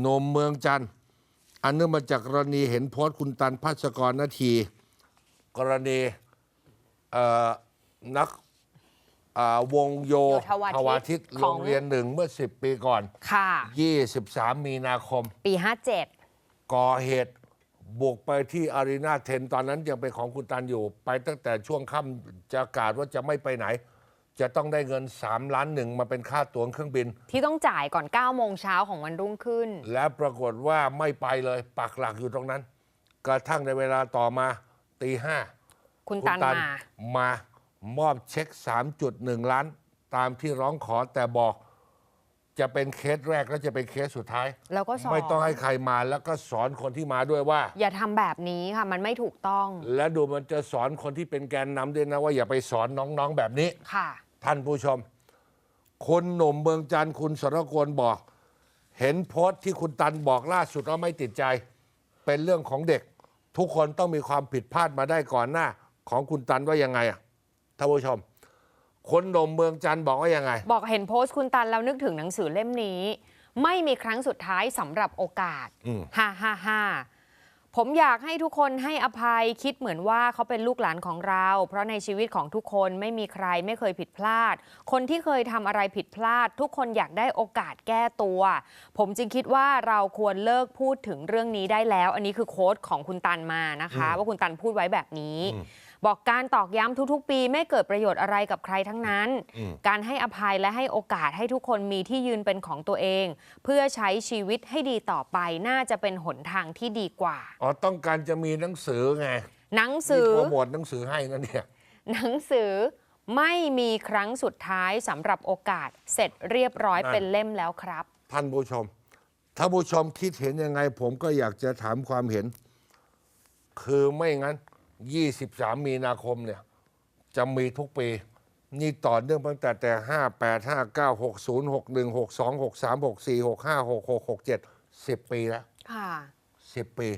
หนมเมืองจันทร์อันเนื่องมาจากกรณีเห็นโพสต์คุณตันพัชกรนาที กรณีเอ่อนักอ่าวงโยโยธวาทิตทิตของโรงเรียนหนึ่งเมื่อ 10 ปีก่อน ค่ะ 23 มีนาคม ปี 57 ก่อเหตุบุกไปที่อารีนาเทน ตอนนั้นยังเป็นของคุณตันอยู่ ไปตั้งแต่ช่วงค่ำจะกาศว่าจะไม่ไปไหน จะต้องได้เงิน 3 ล้านหนึ่งมาเป็นค่าตั๋วเครื่องบิน ที่ต้องจ่ายก่อน 9 โมงเช้าของวันรุ่งขึ้น และปรากฏว่าไม่ไปเลยปักหลักอยู่ตรงนั้น กระทั่งในเวลาต่อมาตีห้าคุณตันมามามอบเช็ค 3.1 ล้าน ตามที่ร้องขอแต่บอกจะเป็นเคสแรกและจะเป็นเคสสุดท้าย แล้วก็สอนไม่ต้องให้ใครมาแล้วก็สอนคนที่มาด้วยว่า อย่าทำแบบนี้ค่ะ มันไม่ถูกต้อง และดูมันจะสอนคนที่เป็นแกนนำด้วยนะว่าอย่าไปสอนน้องๆแบบนี้ค่ะ ท่านผู้ชมคนหนุ่มเมืองจันทร์คุณสรกลบอก เห็นโพสต์ที่คุณตันบอกล่าสุดว่าไม่ติดใจ เป็นเรื่องของเด็ก ทุกคนต้องมีความผิดพลาดมาได้ก่อนหน้า ของคุณตันว่ายังไงอะท่านผู้ชม คนหนุ่มเมืองจันทร์บอกว่ายังไง บอกเห็นโพสต์คุณตันแล้วนึกถึงหนังสือเล่มนี้ ไม่มีครั้งสุดท้ายสำหรับโอกาสอืม ฮ่าฮ่าฮ่า ผมอยากให้ทุกคนให้อภัยคิดเหมือนว่าเขาเป็นลูกหลานของเรา เพราะในชีวิตของทุกคนไม่มีใครไม่เคยผิดพลาด คนที่เคยทำอะไรผิดพลาด ทุกคนอยากได้โอกาสแก้ตัว ผมจึงคิดว่าเราควรเลิกพูดถึงเรื่องนี้ได้แล้ว อันนี้คือโค้ดของคุณตันมานะคะ ว่าคุณตันพูดไว้แบบนี้ บอกการตอกย้ำทุกๆ ปีไม่เกิดประโยชน์อะไรกับใครทั้งนั้นอืมการให้อภัยและให้โอกาสให้ทุกคนมีที่ยืนเป็นของตัวเอง เพื่อใช้ชีวิตให้ดีต่อไปน่าจะเป็นหนทางที่ดีกว่า อ๋อต้องการจะมีหนังสือไงหนังสือนี่โปรโมทหนังสือให้นั่นเนี่ยหนังสือไม่มีครั้งสุดท้ายสำหรับโอกาสเสร็จเรียบร้อยนั่นเป็นเล่มแล้วครับ ท่านผู้ชมถ้าผู้ชมคิดเห็นยังไง ผมก็อยากจะถามความเห็น คือไม่งั้น 23 มีนาคมเนี่ยจะมีทุกปี นี่ต่อเนื่องตั้งแต่แต่ 5 8 5 9 6 0 6 1 6 2 6 3 6 4 6 5 6 6 6 7 10 ปีแล้วค่ะ10ปี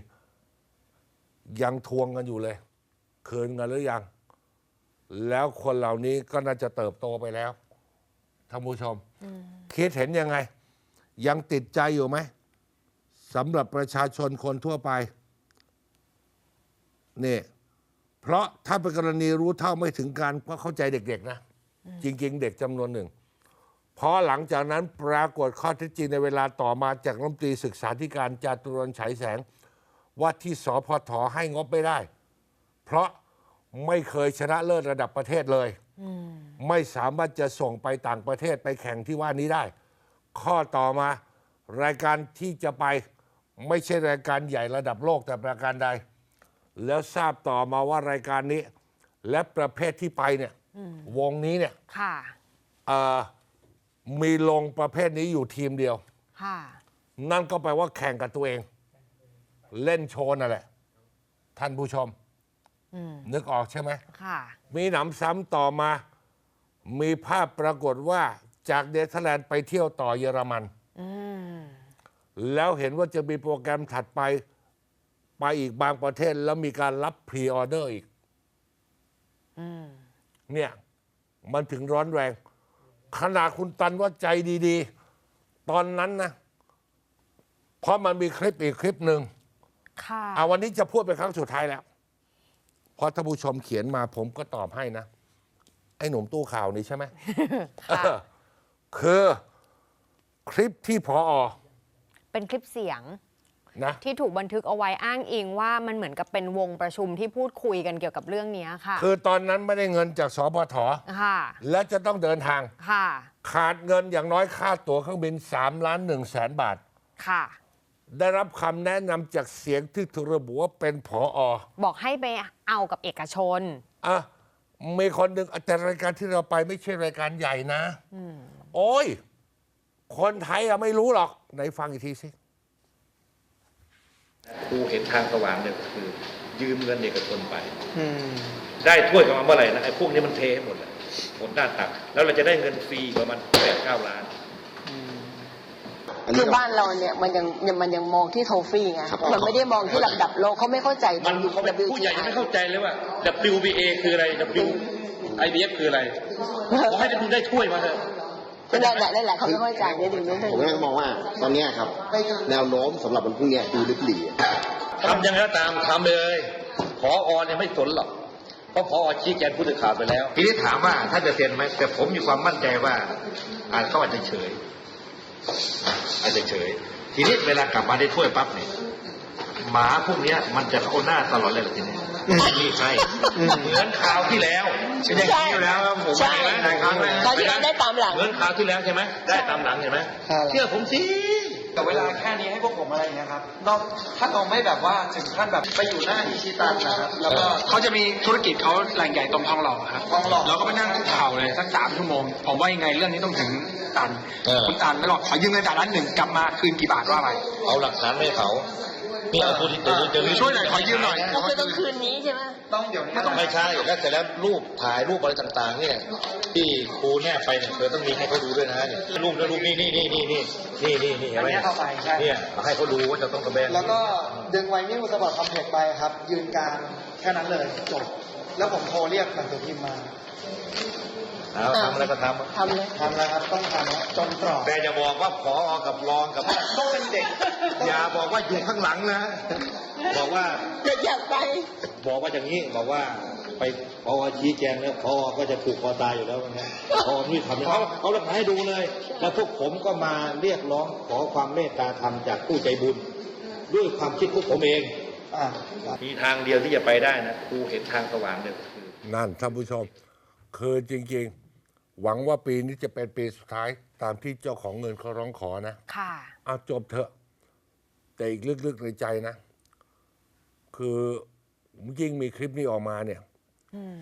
ยังทวงกันอยู่เลย คืนกันหรือยัง แล้วคนเหล่านี้ก็น่าจะเติบโตไปแล้วท่านผู้ชม คิดเห็นยังไง ยังติดใจอยู่ไหมสำหรับประชาชนคนทั่วไป นี่ เพราะถ้าเป็นกรณีรู้เท่าไม่ถึงการก็เข้าใจเด็กๆนะ จริง ๆ เด็กจำนวนหนึ่งพอหลังจากนั้นปรากฏข้อเท็จจริงในเวลาต่อมาจากรัฐมนตรีศึกษาธิการจาตุรนต์ฉายแสง ว่าที่สพทให้งบไม่ได้ เพราะไม่เคยชนะเลิศระดับประเทศเลย ไม่สามารถจะส่งไปต่างประเทศไปแข่งที่ว่านี้ได้ ข้อต่อมารายการที่จะไปไม่ใช่รายการใหญ่ระดับโลกแต่ประการใด แล้วทราบต่อมาว่ารายการนี้ และประเภทที่ไปเนี่ย วงนี้เนี่ยค่ะเอ่อมีลงประเภทนี้อยู่ทีมเดียว ค่ะ นั่นก็แปลว่าแข่งกับตัวเอง เล่นโชว์นั่นแหละ ท่านผู้ชม อืม นึกออกใช่ไหม ค่ะ มีหนำซ้ำต่อมา มีภาพปรากฏว่าจากเนเธอร์แลนด์ไปเที่ยวต่อเยอรมัน อืม แล้วเห็นว่าจะมีโปรแกรมถัดไป ไปอีกบางประเทศแล้วมีการรับพรีออเดอร์อีกอืมเนี่ย มันถึงร้อนแรง ขนาดคุณตันว่าใจดี ๆ ตอนนั้นนะ เพราะมันมีคลิปอีกคลิปหนึ่งค่ะเอาวันนี้จะพูดเป็นครั้งสุดท้ายแล้วเพราะท่านผู้ชมเขียนมาผมก็ตอบให้นะ ไอ้หนุ่มตู้ข่าวนี่ใช่ไหมค่ะเออคือคลิปที่พออเป็นคลิปเสียง นะที่ถูกบันทึกเอาไว้อ้างอิงว่ามันเหมือนกับเป็นวงประชุมที่พูดคุยกันเกี่ยวกับเรื่องนี้ค่ะ คือตอนนั้นไม่ได้เงินจากสพทค่ะ และจะต้องเดินทางค่ะ ขาดเงินอย่างน้อยค่าตั๋วเครื่องบิน3ล้าน1แสนบาทค่ะ ได้รับคำแนะนำจากเสียงที่ถูกระบุว่าเป็นผออบอกให้ไปเอากับเอกชนอะมีคนหนึ่งแต่รายการที่เราไปไม่ใช่รายการใหญ่นะโอ้ยคนไทยอะไม่รู้หรอกไหนฟังอีกทีสิ ครูเห็นทางสว่างเนี่ยก็คือ ยืมเงินเอกชนไปได้ถ้วยกลับมาเมื่อไหร่นะไอ้พวกนี้มันเทให้หมดเลยหมดหน้าตัก แล้วเราจะได้เงินฟรีประมาณแปดเก้าล้านคือบ้านเราเนี่ยมันยังยังมันยังมองที่โทฟี่ไงมันไม่ได้มองที่ระดับโลกเขาไม่เข้าใจมันเขาเป็นผู้ใหญ่ยังไม่เข้าใจเลยว่า WBA คืออะไร WIBF คืออะไรขอให้ดูได้ถ้วยมาเถอะ นั่นแหละนั่นแหละเขาไม่ค่อยจ่ายเนี่ยถึงนี้ถึงผมก็มองว่าตอนเนี้ยครับ แนวโน้มสำหรับวันพรุ่งเนี้ยดูลิบหลีทำยังไงก็ตามทำเลยพออเนี่ยไม่สนหรอกเพราะพอชี้แจงผู้สื่อข่าวไปแล้ว ทีนี้ถามว่าท่านจะเซ็นไหมแต่ผมมีความมั่นใจว่าอาจเขาอาจจะเฉยอาจจะเฉย ทีนี้เวลากลับมาได้ถ้วยปั๊บเนี่ย หมาพวกเนี้ย มันจะเข้าหน้าตลอดเลยเหรอทีนี้ไม่มีใครเหมือนคราวที่แล้วเป็นอย่างนี้อยู่แล้วครับผมใช่ไหมหลายครั้งไหมคราวที่แล้วได้ตามหลังเหมือนคราวที่แล้วใช่ไหมได้ตามหลังเห็นไหมเชื่อผมสิแต่เวลาแค่นี้ให้พวกผมอะไรอย่างเงี้ยครับนอกถ้าเราไม่แบบว่าถึงขั้นแบบไปอยู่หน้าอิชิตันนะครับแล้วก็เขาจะมีธุรกิจเขาแหล่งใหญ่ตรงทองหล่อครับทองหล่อเราก็ไปนั่งคุกเข่าเลยสักสามชั่วโมงผมว่ายังไงเรื่องนี้ต้องถึงตันเออคุณตันแล้วก็ขอยืมเงินจากร้านหนึ่งกลับมาคืนกี่บาทว่าไปเอาหลักฐานไม่เขา นี่เอาตัวที่ตัวจะช่วยหน่อยขอยืมหน่อย ก็คือต้องคืนนี้ใช่ไหมต้องเดี๋ยวไม่ใช่แล้วเสร็จแล้วรูปถ่ายรูปอะไรต่างๆ เนี่ย ที่ครูแนบไปเนี่ยเธอต้องมีให้เขาดูด้วยนะเนี่ยรูปแล้วรูปนี่นี่นี่นี่นี่นี่นี่นี่เห็นไหมเนี้ยเข้าไปใช่เนี่ยให้เขาดูว่าจะต้องกระแบงแล้วก็ดึงไวนิ้วสปอร์ตคอมเพล็กซ์ไปครับ ยืนกลางแค่นั้นเลยจบแล้วผมโทรเรียกหนังสือพิมพ์มา เอาทำอะไรก็ททำเลยทำแล้วครับต้องทำแล้วจนตรอกำแต่อย่าบอกว่าพอกับรองกับต้องเป็นเด็ก อย่าบอกว่าอยู่ข้างหลังนะ บอกว่าจะอยากไป บอกว่าอย่างนี้บอกว่าไปพอชี้แจงแล้วพอก็จะผูกคอตายอยู่แล้วนะพอที่ทำเนี่ยเขาเขาหลักฐานให้ดูเลย แล้วพวกผมก็มาเรียกร้องขอความเมตตาธรรมจากผู้ใจบุญ ด้วยความคิดพวกผมเองอ่ามีทางเดียวที่จะไปได้นะครูเห็นทางสว่างเนี่ยคือนั่นท่านผู้ชม คือจริง ๆ หวังว่าปีนี้จะเป็นปีสุดท้ายตามที่เจ้าของเงินเขาร้องขอนะ ค่ะ เอาจบเถอะ แต่อีกลึกๆในใจนะ คือยิ่งมีคลิปนี้ออกมาเนี่ย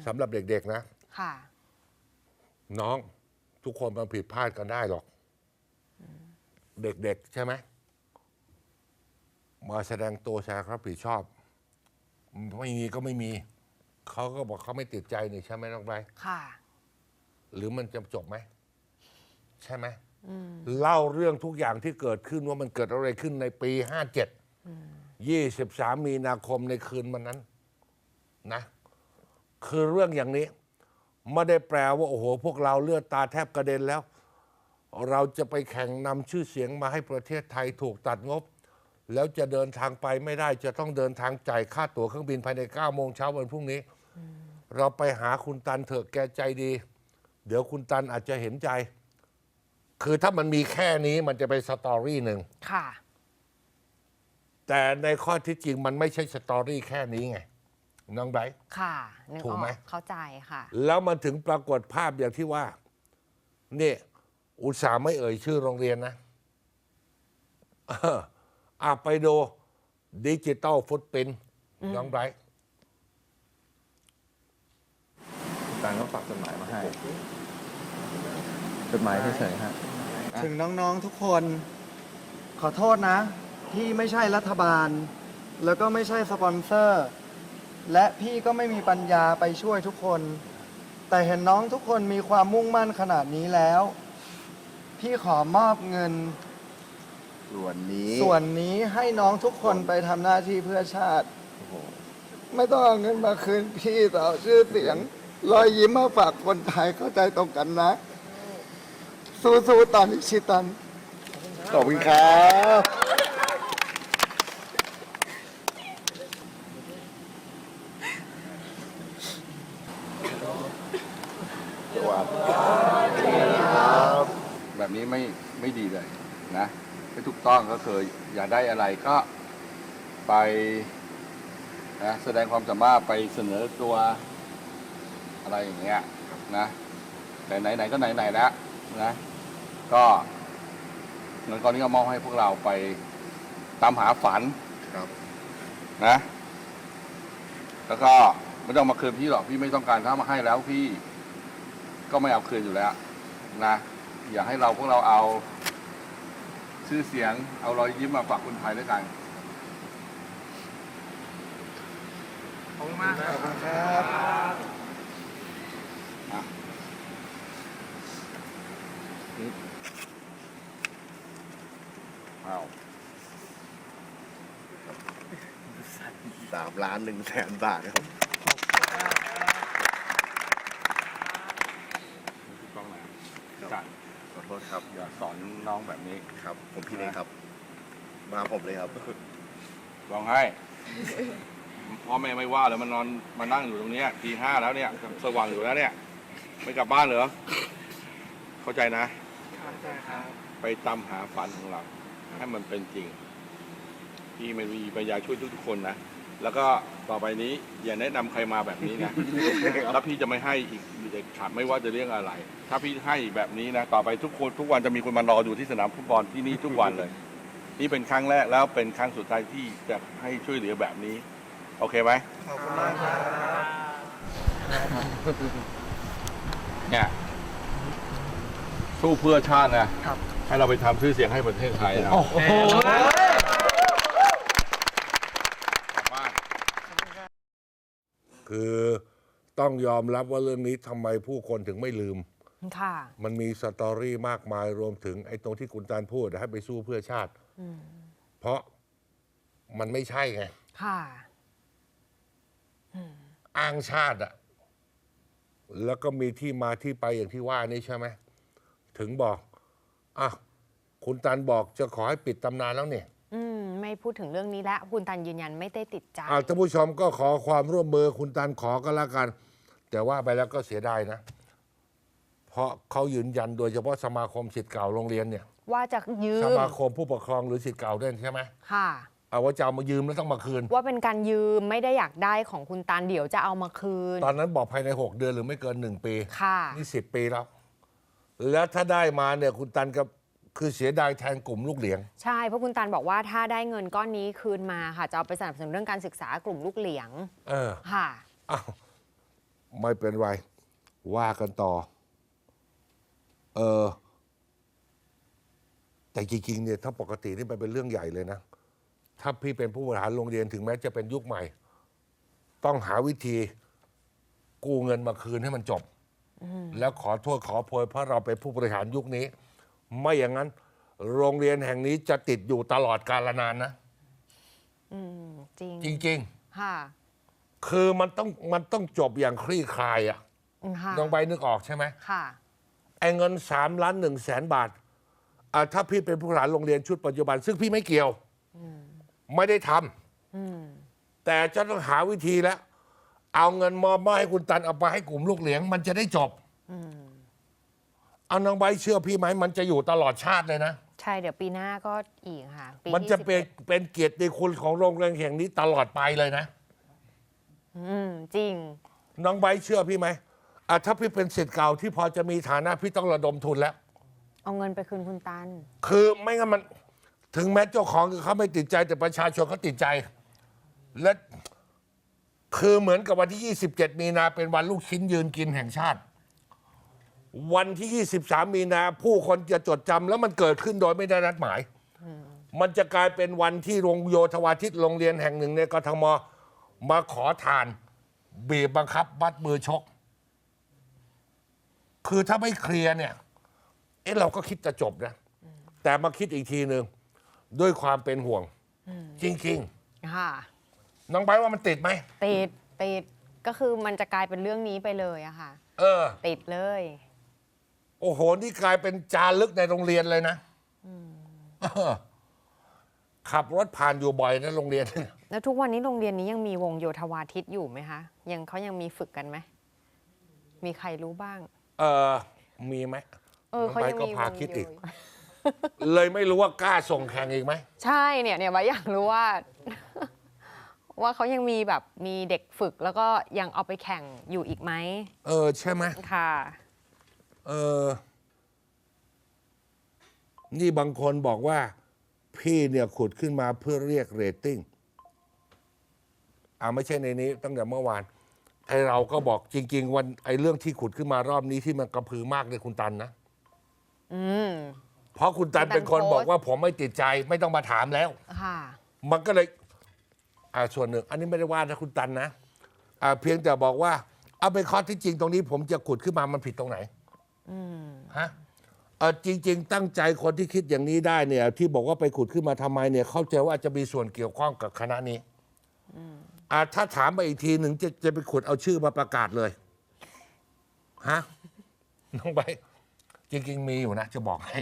สำหรับเด็กๆนะ ค่ะ น้องทุกคนมันผิดพลาดกันได้หรอก เด็กๆ ใช่ไหมมาแสดงตัวแสดงรับผิดชอบ ไม่มีก็ไม่มี เขาก็บอกเขาไม่ติดใจนี่ใช่ไหมน้องไบรท์ค่ะ หรือมันจะจบไหม ใช่ไหมเล่าเรื่องทุกอย่างที่เกิดขึ้นว่ามันเกิดอะไรขึ้นในปีห้าเจ็ดยี่สิบสามมีนาคมในคืนวันนั้น นะ คือเรื่องอย่างนี้ ไม่ได้แปลว่าโอ้โห พวกเราเลือดตาแทบกระเด็นแล้ว เราจะไปแข่งนำชื่อเสียงมาให้ประเทศไทยถูกตัดงบ แล้วจะเดินทางไปไม่ได้จะต้องเดินทางจ่ายค่าตั๋วเครื่องบินภายใน9โมงเช้าวันพรุ่งนี้ เราไปหาคุณตันเถอะแกใจดี เดี๋ยวคุณตันอาจจะเห็นใจ คือถ้ามันมีแค่นี้มันจะเป็นสตอรี่หนึ่งค่ะ แต่ในข้อที่จริงมันไม่ใช่สตอรี่แค่นี้ไงน้องไบรท์ ค่ะนึกถูอกอกไหม เข้าใจค่ะ แล้วมันถึงปรากฏภาพอย่างที่ว่านี่อุตส่าห์ไม่เอ่ยชื่อโรงเรียนนะเอออะไปดูดิจิตอลฟุตปินน้องไบรท์ ตังก็ฝากจดหมายมาให้จดหมายเฉยๆฮะถึงน้องๆทุกคนขอโทษนะ ที่ไม่ใช่รัฐบาล แล้วก็ไม่ใช่สปอนเซอร์ และพี่ก็ไม่มีปัญญาไปช่วยทุกคน แต่เห็นน้องทุกคนมีความมุ่งมั่นขนาดนี้แล้ว พี่ขอมอบเงิน ส่วนนี้ส่วนนี้ให้น้องทุกคนไปทำหน้าที่เพื่อชาติไม่ต้องเอาเงินมาคืนพี่แต่เอาชื่อเสียง รอยยิ้มมาฝากคนไทยเข้าใจตรงกันนะ สู้ๆตอนนี้ชิตัน ขอบคุณครับแบบนี้ไม่ไม่ดีเลยนะไม่ถูกต้องก็คืออยากได้อะไรก็ไปนะแสดงความสามารถไปเสนอตัว อะไรอย่างเงี้ยนะแต่ไหนๆก็ไหนๆแล้วนะก็เงินก้อนนี้ก็มอบให้พวกเราไปตามหาฝันครับนะ แล้วก็ไม่ต้องมาคืนพี่หรอกพี่ไม่ต้องการถ้ามาให้แล้วพี่ก็ไม่เอาคืนอยู่แล้วนะอยากให้เราพวกเราเอา ชื่อเสียง เอารอยยิ้มมาฝากคนไทยด้วยกันขอบคุณครับ อะ เอาสามล้านหนึ่งแสนบาทครับถูกต้องแล้วจัดขอโทษสอนน้องแบบนี้ครับ ผมพี่เองครับ มาผมเลยครับร้องไห้พ่อแม่ไม่ว่าเลยมันนอนมานั่งอยู่ตรงเนี้ยทีห้าแล้วเนี่ย สว่างอยู่แล้วเนี่ย ไม่กลับบ้านเหรอ เข้าใจนะ ไปตามหาฝันของเรา ให้มันเป็นจริงพี่ไม่มีปัญญาช่วยทุกๆคนนะ แล้วก็ต่อไปนี้อย่าแนะนำใครมาแบบนี้นะ แล้วพี่จะไม่ให้อีกเด็ดขาดไม่ว่าจะเรื่องอะไร ถ้าพี่ให้แบบนี้นะ ต่อไปทุกคนทุกวันจะมีคนมารออยู่ที่สนามฟุตบอลที่นี่ทุกวันเลย นี่เป็นครั้งแรกแล้วเป็นครั้งสุดท้ายที่จะให้ช่วยเหลือแบบนี้ โอเคไหมขอบคุณมากครับเนี่ย สู้เพื่อชาตินะ ครับ ให้เราไปทำชื่อเสียงให้ประเทศไทยนะโอ้โหกลับบ้านคือต้องยอมรับว่าเรื่องนี้ทำไมผู้คนถึงไม่ลืม ค่ะ มันมีสตอรี่มากมายรวมถึงไอ้ตรงที่คุณตาลพูดให้ไปสู้เพื่อชาติ เพราะมันไม่ใช่ไง ค่ะอ้างชาติอะแล้วก็มีที่มาที่ไปอย่างที่ว่านี่ใช่ไหม ถึงบอกอะคุณตันบอกจะขอให้ปิดตำนานแล้วเนี่ยอืมไม่พูดถึงเรื่องนี้แล้วคุณตันยืนยันไม่ได้ติดใจ อะท่านผู้ชมก็ขอความร่วมมือคุณตันขอก็แล้วกัน แต่ว่าไปแล้วก็เสียดายนะ เพราะเขายืนยันโดยเฉพาะสมาคมสิทธิ์เก่าโรงเรียนเนี่ย ว่าจะยืสมมาคมผู้ปกครองหรือสิทธิ์เก่าด้วยใช่ไหมค่ะ เอาว่าจะเอามายืมแล้วต้องมาคืน ว่าเป็นการยืมไม่ได้อยากได้ของคุณตันเดี๋ยวจะเอามาคืนตอนนั้นบอกภายใน 6 เดือนหรือไม่เกิน 1 ปี ค่ะ นี่สิปีแล้ว แล้วถ้าได้มาเนี่ยคุณตันก็คือเสียดายแทนกลุ่มลูกเหลียง ใช่เพราะคุณตันบอกว่าถ้าได้เงินก้อนนี้คืนมาค่ะ จะเอาไปสนับสนุนเรื่องการศึกษากลุ่มลูกเหลียง เออค่ะอ้าวไม่เป็นไร ว่ากันต่อ เออ แต่จริงๆเนี่ยถ้าปกตินี่มันเป็นเรื่องใหญ่เลยนะ ถ้าพี่เป็นผู้บริหารโรงเรียนถึงแม้จะเป็นยุคใหม่ ต้องหาวิธีกู้เงินมาคืนให้มันจบ แล้วขอโทษขอโพยเพราะเราเป็นผู้บริหารยุคนี้ ไม่อย่างนั้น โรงเรียนแห่งนี้จะติดอยู่ตลอดกาลนานนะอืมจริงจริงค่ะ ๆ คือมันต้องมันต้องจบอย่างคลี่คลายอะอืมค่ะน้องใบนึกออกใช่ไหมค่ะ ไอ้เงินสามล้านหนึ่งแสนบาทอ่าถ้าพี่เป็นผู้บริหารโรงเรียนชุดปัจจุบัน ซึ่งพี่ไม่เกี่ยวไม่ได้ทำแต่จะต้องหาวิธีแล้ว เอาเงินมอบมาให้คุณตันเอาไปให้กลุ่มลูกเหลียง มันจะได้จบเอาน้องใบเชื่อพี่ไหมมันจะอยู่ตลอดชาติเลยนะ ใช่เดี๋ยวปีหน้าก็อีกค่ะปีมันที่จะเป็น11เป็นเกียรติคุณของโรงเรียนแห่งนี้ตลอดไปเลยนะ อืมจริง น้องใบเชื่อพี่ไหมอะถ้าพี่เป็นสิทธิ์เก่าที่พอจะมีฐานะพี่ต้องระดมทุนแล้ว เอาเงินไปคืนคุณตัน คือไม่งั้นมัน ถึงแม้เจ้าของเขาไม่ติดใจแต่ประชาชนเขาติดใจ และ คือเหมือนกับวันที่ 27 มีนาเป็นวันลูกชิ้นยืนกินแห่งชาติ วันที่ 23 มีนาผู้คนจะจดจำแล้วมันเกิดขึ้นโดยไม่ได้นัดหมาย มันจะกลายเป็นวันที่โรงโยธวาทิตโรงเรียนแห่งหนึ่งในกทมมาขอทาน บีบบังคับบัดมือชก คือถ้าไม่เคลียร์เนี่ย เอ๊ะเราก็คิดจะจบนะ แต่มาคิดอีกทีหนึ่งด้วยความเป็นห่วง จริงค่ะ น้องไบร์ทว่ามันติดไหมติดติดก็คือมันจะกลายเป็นเรื่องนี้ไปเลยอะค่ะ เออ ติดเลย โอ้โห นี่กลายเป็นจารึกในโรงเรียนเลยนะเออขับรถผ่านอยู่บ่อยนะโรงเรียนแล้วทุกวันนี้โรงเรียนนี้ยังมีวงโยธวาทิตอยู่ไหมคะยังเขายังมีฝึกกันไหมมีใครรู้บ้าง เออ มีไหมเออเขายังน้องมีไบร์ทก็พาวงคิดโยอีกเลยไม่รู้ว่ากล้าส่งแข่งอีกไหม ใช่เนี่ยเนี่ยว่าอยากรู้ว่า ว่าเขายังมีแบบมีเด็กฝึกแล้วก็ยังเอาไปแข่งอยู่อีกไหมเออใช่ไหมค่ะเออนี่บางคนบอกว่า พี่เนี่ยขุดขึ้นมาเพื่อเรียกเรตติ้งอ่าไม่ใช่ในนี้ตั้งแต่เมื่อวานไอเราก็บอกจริง ๆ วันไอเรื่องที่ขุดขึ้นมารอบนี้ที่มันกระพือมากเลยคุณตันนะ อืม เพราะคุณตันคุณตันเป็นคนโพสต์ บอกว่าผมไม่ติดใจไม่ต้องมาถามแล้ว ค่ะ มันก็เลย อ่าส่วนหนึ่ง อันนี้ไม่ได้ว่านะคุณตันนะอ่าเพียงแต่บอกว่า เอาไปนข้อที่จริงตรงนี้ ผมจะขุดขึ้นมามันผิดตรงไหนฮะเออจริง ๆ ตั้งใจคนที่คิดอย่างนี้ได้เนี่ย ที่บอกว่าไปขุดขึ้นมาทำไมเนี่ย เข้าใจว่าจะมีส่วนเกี่ยวข้องกับคณะนี้อ่าถ้าถามไปอีกทีหนึ่งจะจะไปขุดเอาชื่อมาประกาศเลยฮะน้องใบจริง ๆ มีอยู่นะ จะบอกให้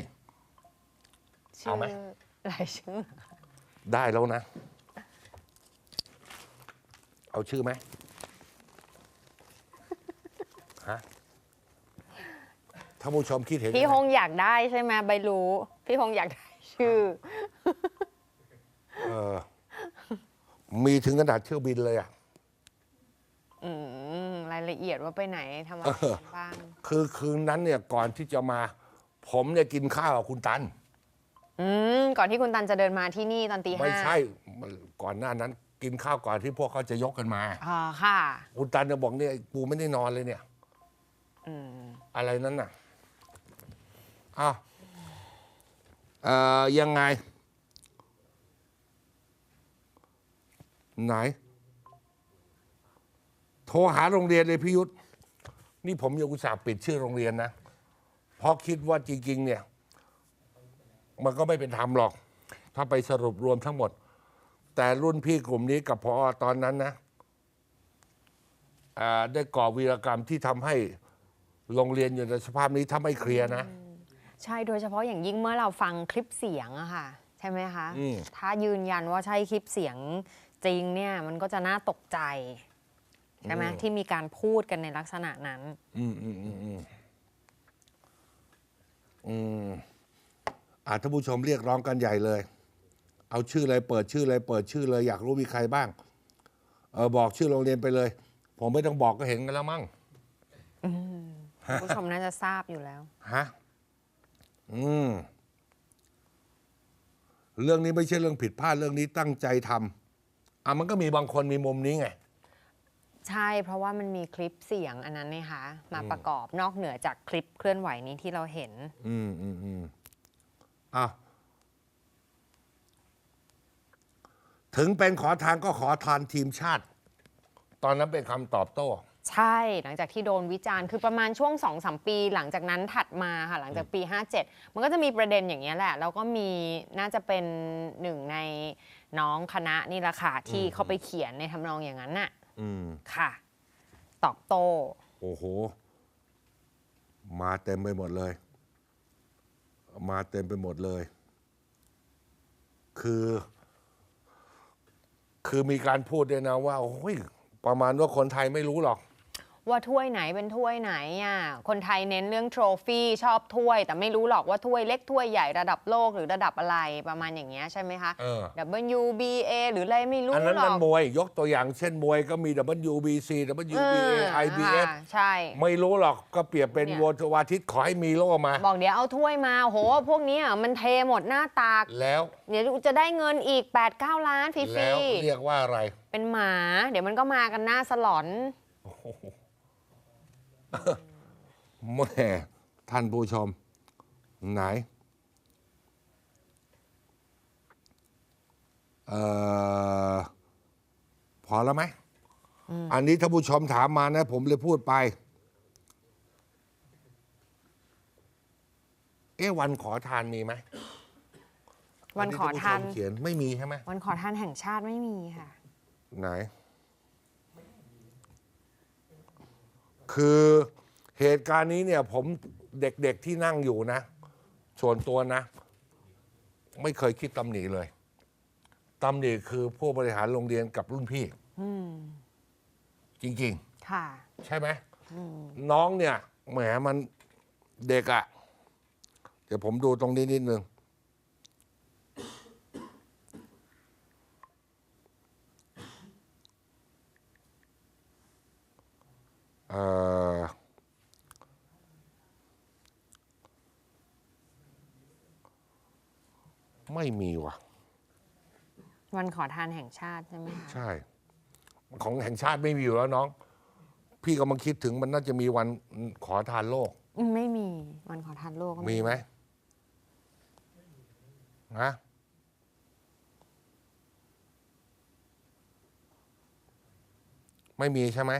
ชื่เอาไหม หลายชื่อ ได้แล้วนะ เอาชื่อไหมฮะท่านผู้ชมคิดเห็นพี่ยังฮไงงอยากได้ใช่ไหมใบรู้ พี่ฮงอยากได้ชื่อ เออ มีถึงขนาดเที่ยวบินเลยอะ อืมรายละเอียดว่าไปไหนทำอะไรเออกันบ้าง คือคืนนั้นเนี่ยก่อนที่จะมา ผมเนี่ยกินข้าวกับคุณตัน อืมก่อนที่คุณตันจะเดินมาที่นี่ตอนตีห้าไม่ใช่มันก่อนหน้านั้น กินข้าวก่อนที่พวกเขาจะยกกันมาอ๋อค่ะ คุณตันจะบอกเนี่ยกูไม่ได้นอนเลยเนี่ย อืมอะไรนั้นน่ะอ้าวเอ่อยังไง ไหน โทรหาโรงเรียนเลยพี่ยุทธนี่ผมยังอุตส่าห์ปิดชื่อโรงเรียนนะ เพราะคิดว่าจริงๆเนี่ย มันก็ไม่เป็นธรรมหรอก ถ้าไปสรุปรวมทั้งหมด แต่รุ่นพี่กลุ่มนี้กับพอตอนนั้นนะอ่าได้ก่อวีรกรรมที่ทำให้โรงเรียนอยู่ในสภาพนี้ถ้าไม่เคลียร์นะ ใช่โดยเฉพาะอย่างยิ่งเมื่อเราฟังคลิปเสียงอะค่ะ ใช่ไหมคะอืมถ้ายืนยันว่าใช่คลิปเสียงจริงเนี่ยมันก็จะน่าตกใจ ใช่ไหมที่มีการพูดกันในลักษณะนั้น อืมอืมอืมอืมอืมอาท่านผู้ชมเรียกร้องกันใหญ่เลย เอาชื่อเลยเปิดชื่อเลยเปิดชื่อเลยอยากรู้มีใครบ้าง เออบอกชื่อโรงเรียนไปเลย ผมไม่ต้องบอกก็เห็นกันแล้วมั้งผู้ชมน่าจะทราบอยู่แล้วฮะอืมเรื่องนี้ไม่ใช่เรื่องผิดพลาดเรื่องนี้ตั้งใจทำอะมันก็มีบางคนมีมุมนี้ไงใช่ เพราะว่ามันมีคลิปเสียงอันนั้นนะคะมาประกอบนอกเหนือจากคลิปเคลื่อนไหวนี้ที่เราเห็น อืมอืมอืมอะ ถึงเป็นขอทานก็ขอทานทีมชาติ ตอนนั้นเป็นคำตอบโต้ ใช่หลังจากที่โดนวิจารณ์คือประมาณช่วง2อสปี หลังจากนั้นถัดมาค่ะหลังจากปี 57 มันก็จะมีประเด็นอย่างนี้ยแหละ แล้วก็มีน่าจะเป็นหนึ่งในน้องคณะนี่แหละค่ะที่เขาไปเขียนในทำนองอย่างนั้นน่ะอืม ค่ะ ตอบโต้ โอ้โห มาเต็มไปหมดเลย มาเต็มไปหมดเลย คือ คือมีการพูดด้วยนะว่าโอ้ยประมาณว่าคนไทยไม่รู้หรอก ว่าถ้วยไหนเป็นถ้วยไหนอะคนไทยเน้นเรื่องโทรฟี่ชอบถ้วย แต่ไม่รู้หรอกว่าถ้วยเล็กถ้วยใหญ่ระดับโลกหรือระดับอะไรประมาณอย่างเงี้ยใช่ไหมคะ เออ WBA หรืออะไรไม่รู้อันนั้นหรมันอกมวย ยกตัวอย่างเช่นมวยก็มี WBC เอ WBA อ IBF ค่ะใช่ ไม่รู้หรอกก็เปรียบเป็นเนี่ยวัวทวาทิตขอให้มีโล่มา บอกเดี๋ยวเอาถ้วยมาโห พวกเนี้ยมันเทหมดหน้าตาก แล้วเดี๋ยวจะได้เงินอีก 8-9 ล้านฟรีแล้วเรียกว่าอะไร ๆเป็นหมา เดี๋ยวมันก็มากันหน้าสลอน แม่ท่านผู้ชม ไหนเอ่อพอแล้วไหม อันนี้ท่านผู้ชมถามมานะ ผมเลยพูดไป เอ๊ะวันขอทานมีไหมวันขอทานผู้ชมเขียนไม่มีใช่ไหมวันขอทานแห่งชาติไม่มีค่ะ ไหน คือเหตุการณ์นี้เนี่ยผมเด็กๆที่นั่งอยู่นะ ส่วนตัวนะ ไม่เคยคิดตำหนิเลยตำหนิคือผู้บริหารโรงเรียนกับรุ่นพี่ อืมจริง ค่ะ ๆ ใช่ไหมน้องเนี่ยแหมมันเด็กอะ่ะ เดี๋ยวผมดูตรงนี้นิดนึง ไม่มีว่ะ วันขอทานแห่งชาติใช่ไหมคะใช่ ของแห่งชาติไม่มีอยู่แล้วน้อง พี่กำลังคิดถึงมันน่าจะมีวันขอทานโลก อืมไม่มีวันขอทานโลกก็มีไหมนะไม่มีใช่ไหม